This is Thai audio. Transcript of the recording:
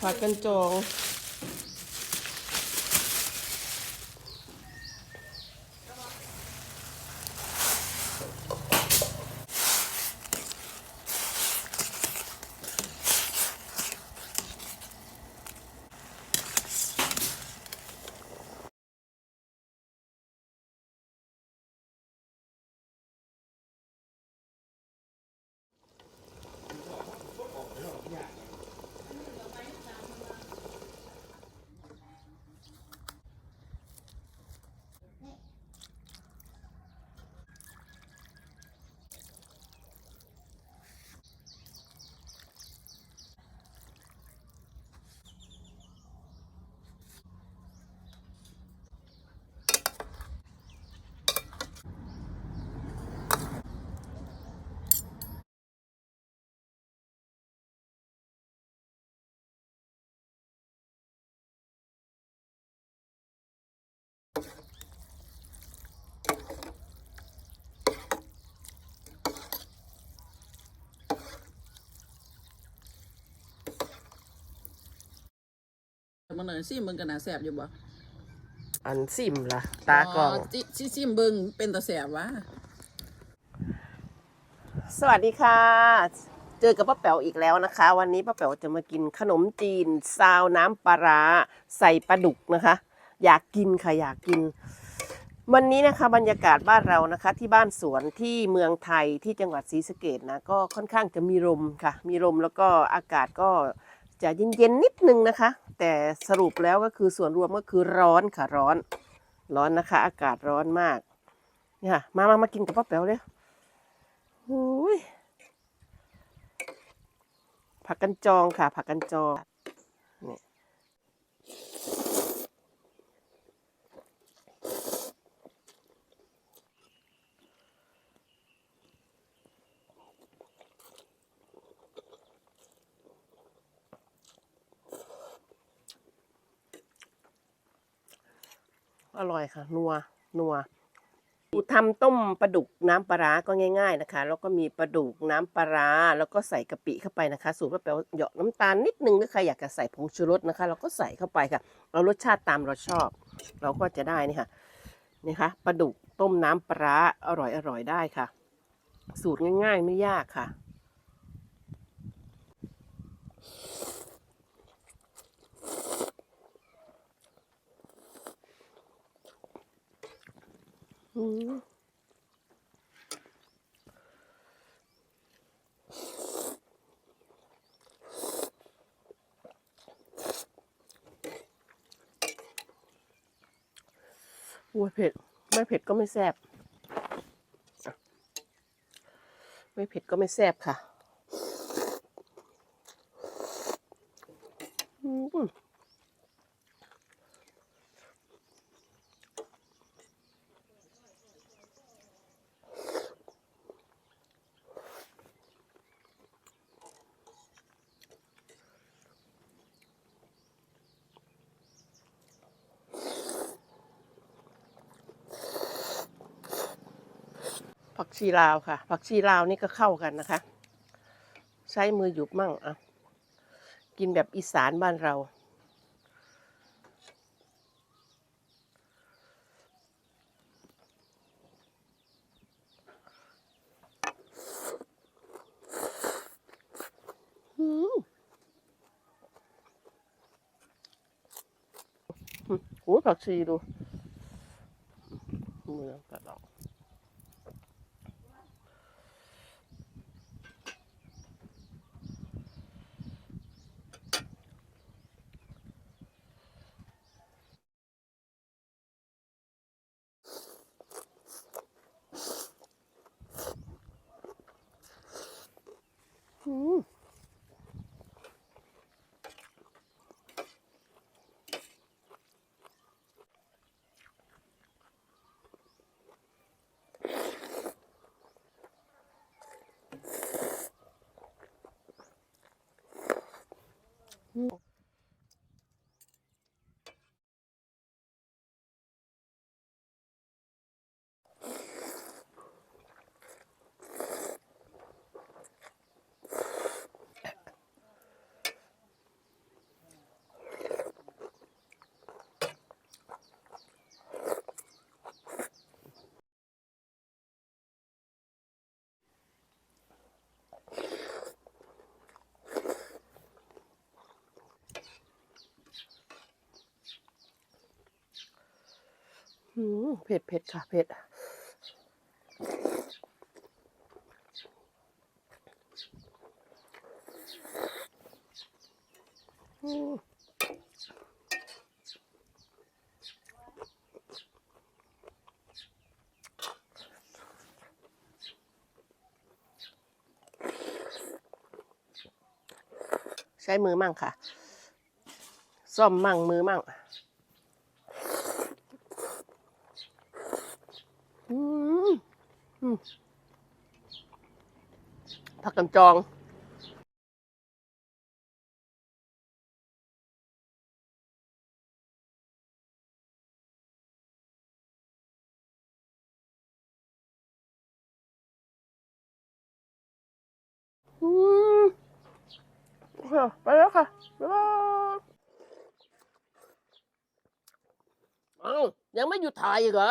ผักกันจอง มันหน่อยซิมเบิ่งกันน่ะแสบอยู่บ่อันซิมล่ะ ตากล่องจิซิซิมเบิ่งเป็นตาแสบวะสวัสดีค่ะ เจอกับป้าแป๋วอีกแล้วนะคะ วันนี้ป้าแป๋วจะมากินขนมจีน ซาวน้ำปลาร้าใส่ปลาดุกนะคะ อยากกินค่ะอยากกิน วันนี้นะคะบรรยากาศบ้านเรานะคะ ที่บ้านสวนที่เมืองไทยที่จังหวัดศรีสะเกดนะก็ค่อนข้างจะมีลมค่ะ มีลมแล้วก็อากาศก็ จะเย็นๆนิดนึงนะคะ แต่สรุปแล้วก็คือส่วนรวมก็คือร้อนค่ะร้อน ร้อนนะคะ อากาศร้อนมากเนี่ยค่ะ มามามากินกับป้าแป๋วเลยหูยผักกันจองค่ะ ผักกันจองนี่ อร่อยค่ะ นัว นัวทำต้มปลาดุกน้ำปลาร้าก็ง่าย ๆนะคะ แล้วก็มีปลาดุกน้ำปลาร้าแล้วก็ใส่กะปิเข้าไปนะคะ สูตรป้าแป๋วเหยาะน้ำตาลนิดนึงถ้าใครอยากจะใส่ผงชูรสนะคะ เราก็ใส่เข้าไปค่ะ เรารสชาติตามเราชอบ เราก็จะได้นี่ค่ะนี่ค่ะปลาดุกต้มน้ำปลาร้าอร่อยอร่อยได้ค่ะ สูตรง่ายๆไม่ยากค่ะ โอ้ยเผ็ด ไม่เผ็ดก็ไม่แซ่บไม่เผ็ดก็ไม่แซ่บค่ะ อืม ผักชีลาวค่ะ ผักชีลาวนี่ก็เข้ากันนะคะ ใช้มือหยุบมั่งอะกินแบบอีสานบ้านเราโอ้ผักชีดูมือตัดออก อื เผ็ดเผ็ดค่ะ เผ็ดใช้มือมั่งค่ะ ซ่อมมั่งมือมั่ง อืมอืม ผักกันจองอืมค่ะไปแล้วค่ะบ๊ายบายเอ้ายังไม่หยุดถ่ายอีกเหรอ